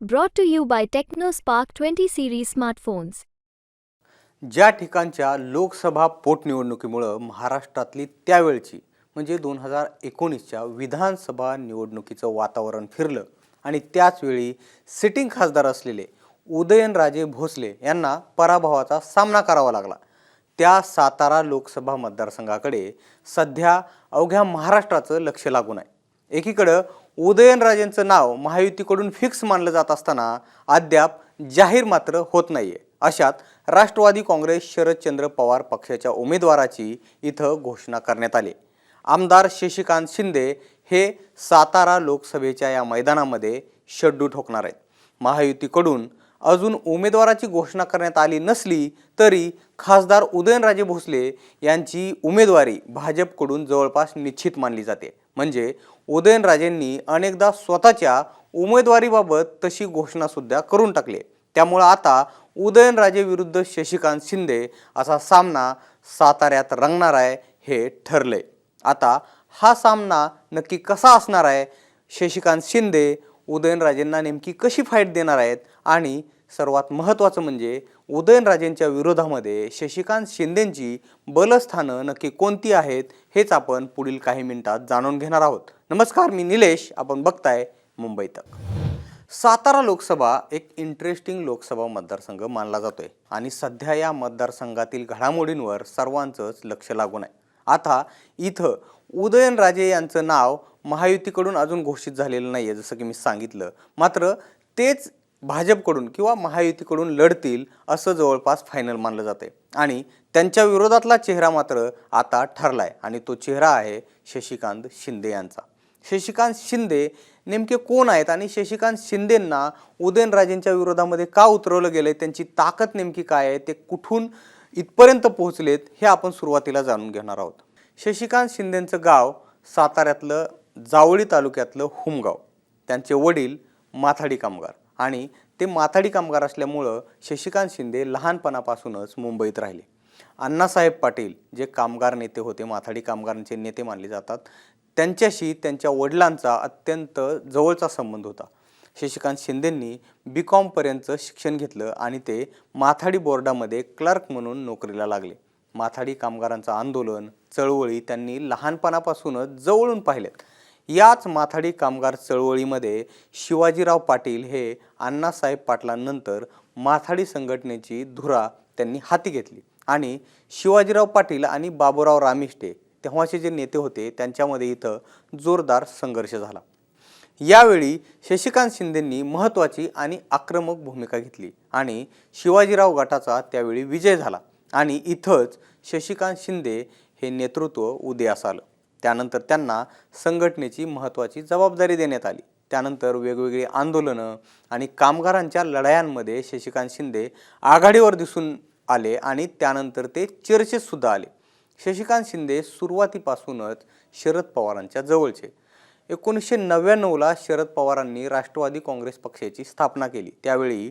Brought you you by TechnoSpark 20 series smartphones. ज्या ठिकाणच्या लोकसभा पोटनिवडणुकीमुळं महाराष्ट्रातली त्यावेळची म्हणजे दोन हजार एकोणीसच्या विधानसभा निवडणुकीचं वातावरण फिरलं आणि त्याचवेळी सिटिंग खासदार असलेले उदयनराजे भोसले यांना पराभवाचा सामना करावा लागला त्या सातारा लोकसभा मतदारसंघाकडे सध्या अवघ्या महाराष्ट्राचं लक्ष लागून आहे एकीकडं उदयनराजेंचं नाव महायुतीकडून फिक्स मानलं जात असताना अद्याप जाहीर मात्र होत नाही आहे अशात राष्ट्रवादी काँग्रेस शरदचंद्र पवार पक्षाच्या उमेदवाराची इथं घोषणा करण्यात आली. आमदार शशिकांत शिंदे हे सातारा लोकसभेच्या या मैदानामध्ये शड्डू ठोकणार आहेत. महायुतीकडून अजून उमेदवाराची घोषणा करण्यात आली नसली तरी खासदार उदयनराजे भोसले यांची उमेदवारी भाजपकडून जवळपास निश्चित मानली जाते. म्हणजे उदयनराजेंनी अनेकदा स्वतःच्या उमेदवारीबाबत तशी घोषणासुद्धा करून टाकली. त्यामुळं आता उदयनराजे विरुद्ध शशिकांत शिंदे असा सामना साताऱ्यात रंगणार आहे हे ठरलंय. आता हा सामना नक्की कसा असणार आहे? शशिकांत शिंदे उदयनराजेंना नेमकी कशी फाईट देणार आहेत? आणि सर्वात महत्त्वाचं म्हणजे उदयनराजेंच्या विरोधामध्ये शशिकांत शिंदेंची बलस्थानं नक्की कोणती आहेत हेच आपण पुढील काही मिनिटात जाणून घेणार आहोत. नमस्कार मी निलेश. आपण बघताय मुंबई तक. सातारा लोकसभा एक इंटरेस्टिंग लोकसभा मतदारसंघ मानला जातोय. आणि सध्या या मतदारसंघातील घडामोडींवर सर्वांचंच लक्ष लागून आहे. आता इथं उदयनराजे यांचं नाव महायुतीकडून अजून घोषित झालेलं नाही आहे जसं की मी सांगितलं. मात्र तेच भाजपकडून किंवा महायुतीकडून लढतील असं जवळपास फायनल मानलं जाते आणि त्यांच्या विरोधातला चेहरा मात्र आता ठरलाय आणि तो चेहरा आहे शशिकांत शिंदे यांचा. शशिकांत शिंदे नेमके कोण आहेत आणि शशिकांत शिंदेंना उदयनराजेंच्या विरोधामध्ये का उतरवलं गेलंय? त्यांची ताकद नेमकी काय आहे? ते कुठून इथपर्यंत पोहोचलेत हे आपण सुरुवातीला जाणून घेणार आहोत. शशिकांत शिंदेंचं गाव साताऱ्यातलं जावळी तालुक्यातलं हुमगाव. त्यांचे वडील माथाडी कामगार. आणि ते माथाडी कामगार असल्यामुळं शशिकांत शिंदे लहानपणापासूनच मुंबईत राहिले. अण्णासाहेब पाटील जे कामगार नेते होते माथाडी कामगारांचे नेते मानले जातात त्यांच्याशी त्यांच्या वडिलांचा अत्यंत जवळचा संबंध होता. शशिकांत शिंदेंनी बी कॉमपर्यंतचं शिक्षण घेतलं आणि ते माथाडी बोर्डामध्ये क्लर्क म्हणून नोकरीला लागले. माथाडी कामगारांचं आंदोलन चळवळी त्यांनी लहानपणापासूनच जवळून पाहिलेत. याच माथाडी कामगार चळवळीमध्ये शिवाजीराव पाटील हे अण्णासाहेब पाटलांनंतर माथाडी संघटनेची धुरा त्यांनी हाती घेतली. आणि शिवाजीराव पाटील आणि बाबूराव रामिष्टे तेव्हाचे जे नेते होते त्यांच्यामध्ये इथं जोरदार संघर्ष झाला. यावेळी शशिकांत शिंदेंनी महत्त्वाची आणि आक्रमक भूमिका घेतली आणि शिवाजीराव गटाचा त्यावेळी विजय झाला. आणि इथंच शशिकांत शिंदे हे नेतृत्व उदयास आलं. त्यानंतर त्यांना संघटनेची महत्त्वाची जबाबदारी देण्यात आली. त्यानंतर वेगवेगळी आंदोलनं आणि कामगारांच्या लढायांमध्ये शशिकांत शिंदे आघाडीवर दिसून आले आणि त्यानंतर ते चर्चेतसुद्धा आले. शशिकांत शिंदे सुरुवातीपासूनच शरद पवारांच्या जवळचे. एकोणीसशे नव्याण्णवला शरद पवारांनी राष्ट्रवादी काँग्रेस पक्षाची स्थापना केली. त्यावेळी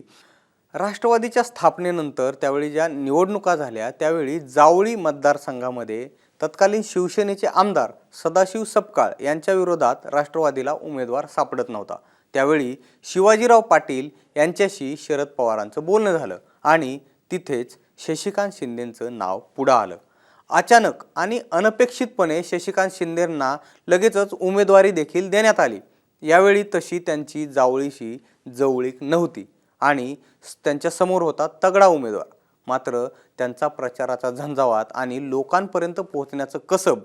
राष्ट्रवादीच्या स्थापनेनंतर त्यावेळी ज्या निवडणुका झाल्या त्यावेळी जावळी मतदारसंघामध्ये तत्कालीन शिवसेनेचे आमदार सदाशिव सपकाळ यांच्या विरोधात राष्ट्रवादीला उमेदवार सापडत नव्हता. त्यावेळी शिवाजीराव पाटील यांच्याशी शरद पवारांचं बोलणं झालं आणि तिथेच शशिकांत शिंदेंचं नाव पुढं आलं. अचानक आणि अनपेक्षितपणे शशिकांत शिंदेंना लगेचच उमेदवारी देखील देण्यात आली. यावेळी तशी त्यांची जावळीशी जवळीक नव्हती आणि त्यांच्यासमोर होता तगडा उमेदवार. मात्र त्यांचा प्रचाराचा झंझावात आणि लोकांपर्यंत पोहोचण्याचं कसब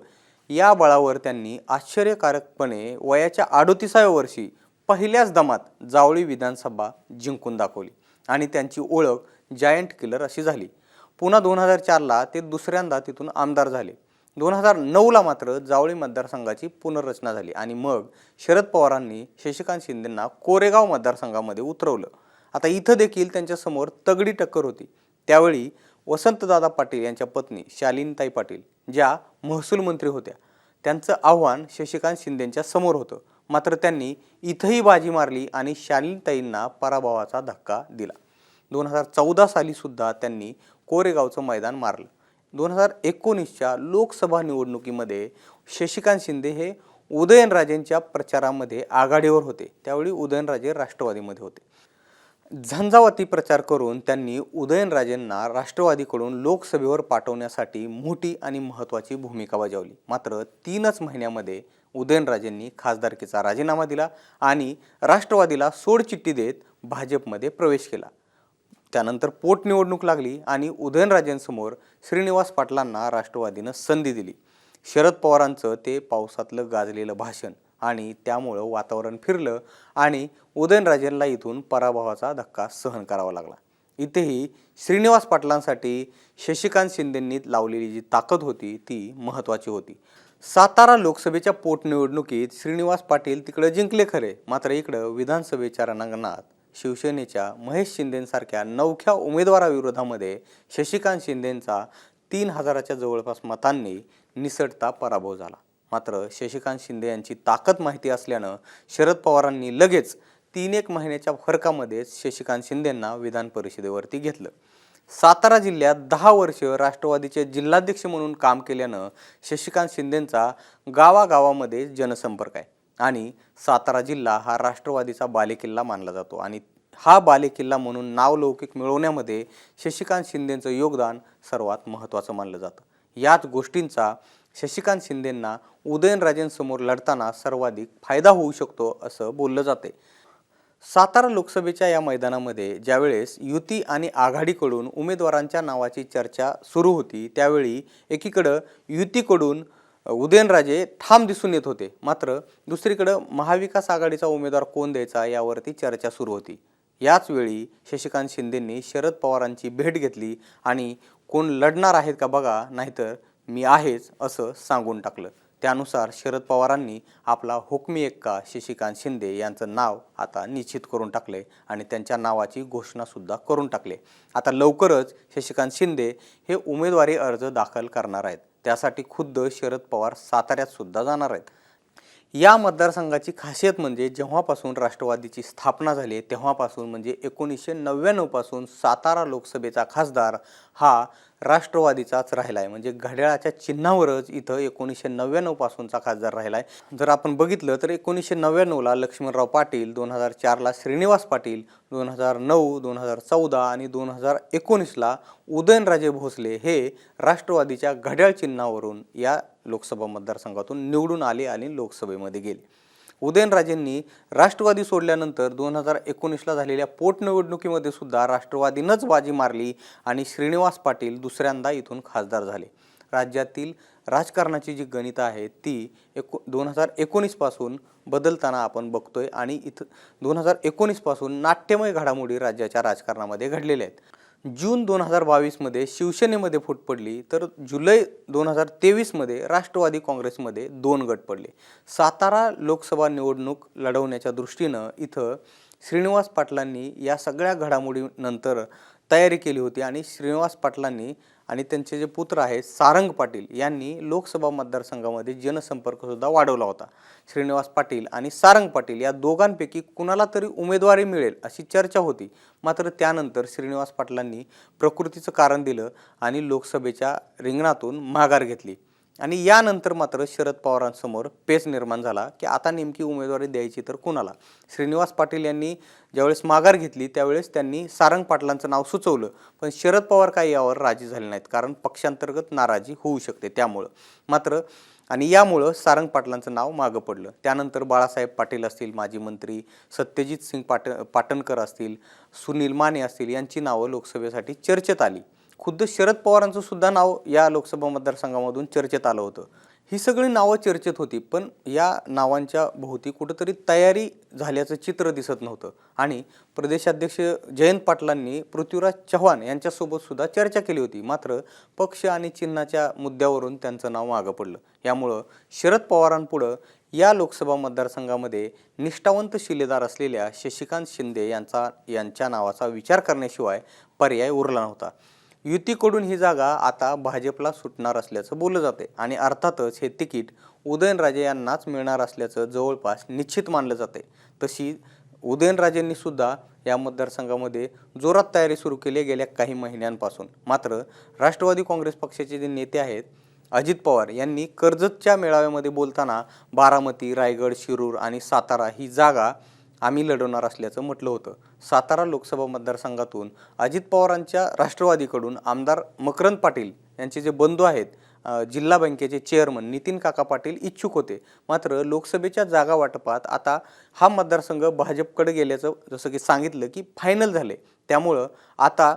या बळावर त्यांनी आश्चर्यकारकपणे वयाच्या अडोतीसाव्या वर्षी पहिल्याच दमात जावळी विधानसभा जिंकून दाखवली आणि त्यांची ओळख जायंट किलर अशी झाली. पुन्हा दोन हजार चारला ते दुसऱ्यांदा तिथून आमदार झाले. दोन हजार नऊला मात्र जावळी मतदारसंघाची पुनर्रचना झाली आणि मग शरद पवारांनी शशिकांत शिंदेंना कोरेगाव मतदारसंघामध्ये उतरवलं. आता इथं देखील त्यांच्यासमोर तगडी टक्कर होती. त्यावेळी वसंतदादा पाटील यांच्या पत्नी शालिनताई पाटील ज्या महसूल मंत्री होत्या त्यांचं आव्हान शशिकांत शिंदेंच्या समोर होतं. मात्र त्यांनी इथंही बाजी मारली आणि शालिनताईंना पराभवाचा धक्का दिला. दोन हजार चौदा साली सुद्धा त्यांनी कोरेगावचं मैदान मारलं. दोन हजार एकोणीसच्या लोकसभा निवडणुकीमध्ये शशिकांत शिंदे हे उदयनराजेंच्या प्रचारामध्ये आघाडीवर होते. त्यावेळी उदयनराजे राष्ट्रवादीमध्ये होते. झंझावाती प्रचार करून त्यांनी उदयनराजेंना राष्ट्रवादीकडून लोकसभेवर पाठवण्यासाठी मोठी आणि महत्त्वाची भूमिका बजावली. मात्र तीनच महिन्यामध्ये उदयनराजेंनी खासदारकीचा राजीनामा दिला आणि राष्ट्रवादीला सोडचिठ्ठी देत भाजपमध्ये प्रवेश केला. त्यानंतर पोटनिवडणूक लागली आणि उदयनराजेंसमोर श्रीनिवास पाटलांना राष्ट्रवादीनं संधी दिली. शरद पवारांचं ते पावसातलं गाजलेलं भाषण आणि त्यामुळं वातावरण फिरलं आणि उदयनराजेंना इथून पराभवाचा धक्का सहन करावा लागला. इथेही श्रीनिवास पाटलांसाठी शशिकांत शिंदेंनी लावलेली जी ताकद होती ती महत्त्वाची होती. सातारा लोकसभेच्या पोटनिवडणुकीत श्रीनिवास पाटील तिकडं जिंकले खरे. मात्र इकडं विधानसभेच्या रणांगणात शिवसेनेच्या महेश शिंदेंसारख्या नवख्या उमेदवाराविरोधामध्ये शशिकांत शिंदेंचा तीन हजाराच्या जवळपास मतांनी निसटता पराभव झाला. मात्र शशिकांत शिंदे यांची ताकद माहिती असल्यानं शरद पवारांनी लगेच तीन एक महिन्याच्या फरकामध्ये शशिकांत शिंदेंना विधान परिषदेवरती घेतलं. सातारा जिल्ह्यात दहा वर्ष राष्ट्रवादीचे जिल्हाध्यक्ष म्हणून काम केल्यानं शशिकांत शिंदेंचा गावागावामध्ये जनसंपर्क आहे आणि सातारा जिल्हा हा राष्ट्रवादीचा बालेकिल्ला मानला जातो आणि हा बालेकिल्ला म्हणून नावलौकिक मिळवण्यामध्ये शशिकांत शिंदेंचं योगदान सर्वात महत्त्वाचं मानलं जातं. याच गोष्टींचा शशिकांत शिंदेंना उदयनराजेंसमोर लढताना सर्वाधिक फायदा होऊ शकतो असं बोललं जाते. सातारा लोकसभेच्या या मैदानामध्ये ज्यावेळेस युती आणि आघाडीकडून उमेदवारांच्या नावाची चर्चा सुरू होती त्यावेळी एकीकडं युतीकडून उदयनराजे ठाम दिसून येत होते. मात्र दुसरीकडं महाविकास आघाडीचा उमेदवार कोण द्यायचा यावरती चर्चा सुरू होती. याच वेळी शशिकांत शिंदेंनी शरद पवारांची भेट घेतली आणि कोण लढणार आहेत का बघा नाहीतर मी आहेच असं सांगून टाकलं. त्यानुसार शरद पवारांनी आपला हुकमी एक्का शशिकांत शिंदे यांचं नाव आता निश्चित करून टाकले आणि त्यांच्या नावाची घोषणासुद्धा करून टाकले. आता लवकरच शशिकांत शिंदे हे उमेदवारी अर्ज दाखल करणार आहेत. त्यासाठी खुद्द शरद पवार साताऱ्यात सुद्धा जाणार आहेत. या मतदारसंघाची खासियत म्हणजे जेव्हापासून राष्ट्रवादीची स्थापना झाली तेव्हापासून म्हणजे एकोणीसशे नव्याण्णवपासून सातारा लोकसभेचा खासदार हा राष्ट्रवादीचाच राहिला आहे म्हणजे घड्याळाच्या चिन्हावरच इथं एकोणीसशे नव्याण्णवपासूनचा खासदार राहिला आहे जर आपण बघितलं तर एकोणीसशे नव्याण्णवला लक्ष्मणराव पाटील दोन हजार चारला श्रीनिवास पाटील दोन हजार नऊ दोन हजार चौदा आणि दोन हजार एकोणीसला उदयनराजे भोसले हे राष्ट्रवादीच्या घड्याळ चिन्हावरून या लोकसभा मतदारसंघातून निवडून आले आणि लोकसभेमध्ये गेले. उदयनराजेंनी राष्ट्रवादी सोडल्यानंतर दोन हजार एकोणीसला झालेल्या पोटनिवडणुकीमध्ये सुद्धा राष्ट्रवादीनंच बाजी मारली आणि श्रीनिवास पाटील दुसऱ्यांदा इथून खासदार झाले. राज्यातील राजकारणाची जी गणितं आहेत ती एको दोन हजार एकोणीसपासून बदलताना आपण बघतोय आणि इथं दोन हजार एकोणीसपासून नाट्यमय घडामोडी राज्याच्या राजकारणामध्ये घडलेल्या आहेत. जून दोन हजार बावीसमध्ये शिवसेनेमध्ये फूट पडली तर जुलै दोन हजार तेवीसमध्ये राष्ट्रवादी काँग्रेसमध्ये दोन गट पडले. सातारा लोकसभा निवडणूक लढवण्याच्या दृष्टीनं इथं श्रीनिवास पाटलांनी या सगळ्या घडामोडीनंतर तयारी केली होती आणि श्रीनिवास पाटलांनी आणि त्यांचे जे पुत्र आहेत सारंग पाटील यांनी लोकसभा मतदारसंघामध्ये जनसंपर्कसुद्धा वाढवला होता. श्रीनिवास पाटील आणि सारंग पाटील या दोघांपैकी कुणाला तरी उमेदवारी मिळेल अशी चर्चा होती. मात्र त्यानंतर श्रीनिवास पाटलांनी प्रकृतीचं कारण दिलं आणि लोकसभेच्या रिंगणातून माघार घेतली. आणि यानंतर मात्र शरद पवारांसमोर पेच निर्माण झाला की आता नेमकी उमेदवारी द्यायची तर कुणाला? श्रीनिवास पाटील यांनी ज्यावेळेस माघार घेतली त्यावेळेस त्यांनी सारंग पाटलांचं नाव सुचवलं. पण शरद पवार काही यावर राजी झाले नाहीत कारण पक्षांतर्गत नाराजी होऊ शकते त्यामुळं. मात्र आणि यामुळं सारंग पाटलांचं नाव मागं पडलं. त्यानंतर बाळासाहेब पाटील असतील माजी मंत्री सत्यजित सिंग पाट पाटणकर असतील सुनील माने असतील यांची नावं लोकसभेसाठी चर्चेत आली. खुद्द शरद पवारांचं सुद्धा नाव या लोकसभा मतदारसंघामधून चर्चेत आलं होतं. ही सगळी नावं चर्चेत होती पण या नावांच्या भोवती कुठंतरी तयारी झाल्याचं चित्र दिसत नव्हतं. आणि प्रदेशाध्यक्ष जयंत पाटलांनी पृथ्वीराज चव्हाण यांच्यासोबत सुद्धा चर्चा केली होती. मात्र पक्ष आणि चिन्हाच्या मुद्द्यावरून त्यांचं नाव मागं पडलं. यामुळं शरद पवारांपुढं या लोकसभा मतदारसंघामध्ये निष्ठावंत शिलेदार असलेल्या शशिकांत शिंदे यांचा यांच्या नावाचा विचार करण्याशिवाय पर्याय उरला नव्हता. युतीकडून ही जागा आता भाजपला सुटणार असल्याचं बोललं जाते आणि अर्थातच हे तिकीट उदयनराजे यांनाच मिळणार असल्याचं जवळपास निश्चित मानलं जाते तशी उदयनराजेंनी सुद्धा या मतदारसंघामध्ये जोरात तयारी सुरू केली गेल्या काही महिन्यांपासून. मात्र राष्ट्रवादी काँग्रेस पक्षाचे जे नेते आहेत अजित पवार यांनी कर्जतच्या मेळाव्यामध्ये बोलताना बारामती रायगड शिरूर आणि सातारा ही जागा आम्ही लढवणार असल्याचं म्हटलं होतं. सातारा लोकसभा मतदारसंघातून अजित पवारांच्या राष्ट्रवादीकडून आमदार मकरंद पाटील यांचे जे बंधू आहेत जिल्हा बँकेचे चेअरमन नितीन काका पाटील इच्छुक होते. मात्र लोकसभेच्या जागा वाटपात आता हा मतदारसंघ भाजपकडे गेल्याचं जसं की सांगितलं की फायनल झाले. त्यामुळं आता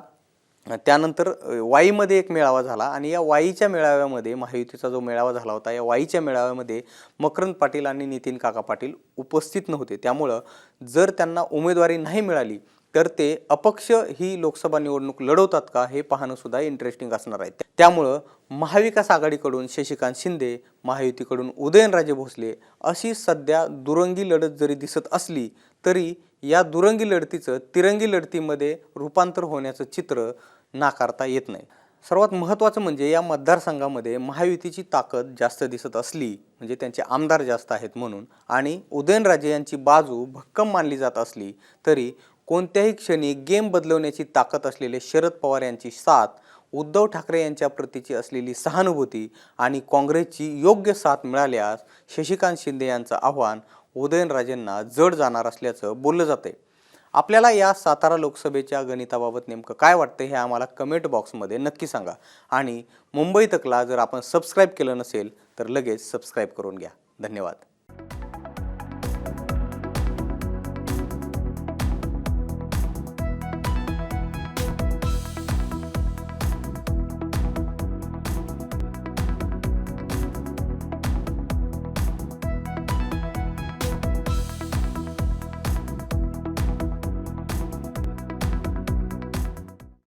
त्यानंतर वाईमध्ये एक मेळावा झाला आणि या वाईच्या मेळाव्यामध्ये महायुतीचा जो मेळावा झाला होता या वाईच्या मेळाव्यामध्ये मकरंद पाटील आणि नितीन काका पाटील उपस्थित नव्हते. त्यामुळं जर त्यांना उमेदवारी नाही मिळाली तर ते अपक्ष ही लोकसभा निवडणूक लढवतात का हे पाहणं सुद्धा इंटरेस्टिंग असणार आहे. त्यामुळं महाविकास आघाडीकडून शशिकांत शिंदे महायुतीकडून उदयनराजे भोसले अशी सध्या दुरंगी लढत जरी दिसत असली तरी या दुरंगी लढतीचं तिरंगी लढतीमध्ये रूपांतर होण्याचं चित्र नाकारता येत नाही. सर्वात महत्त्वाचं म्हणजे या मतदारसंघामध्ये महायुतीची ताकद जास्त दिसत असली म्हणजे त्यांचे आमदार जास्त आहेत म्हणून आणि उदयनराजे यांची बाजू भक्कम मानली जात असली तरी कोणत्याही क्षणी गेम बदलवण्याची ताकद असलेले शरद पवार यांची साथ उद्धव ठाकरे यांच्या प्रतीची असलेली सहानुभूती आणि काँग्रेसची योग्य साथ मिळाल्यास शशिकांत शिंदे यांचं आव्हान उदयनराजेंना जड जाणार असल्याचं बोललं जाते आपल्याला या सातारा लोकसभेच्या गणिताबाबत नेमकं काय वाटतं हे आम्हाला कमेंट बॉक्समध्ये नक्की सांगा. आणि मुंबई तकला जर आपण सबस्क्राईब केलं नसेल तर लगेच सबस्क्राईब करून घ्या. धन्यवाद.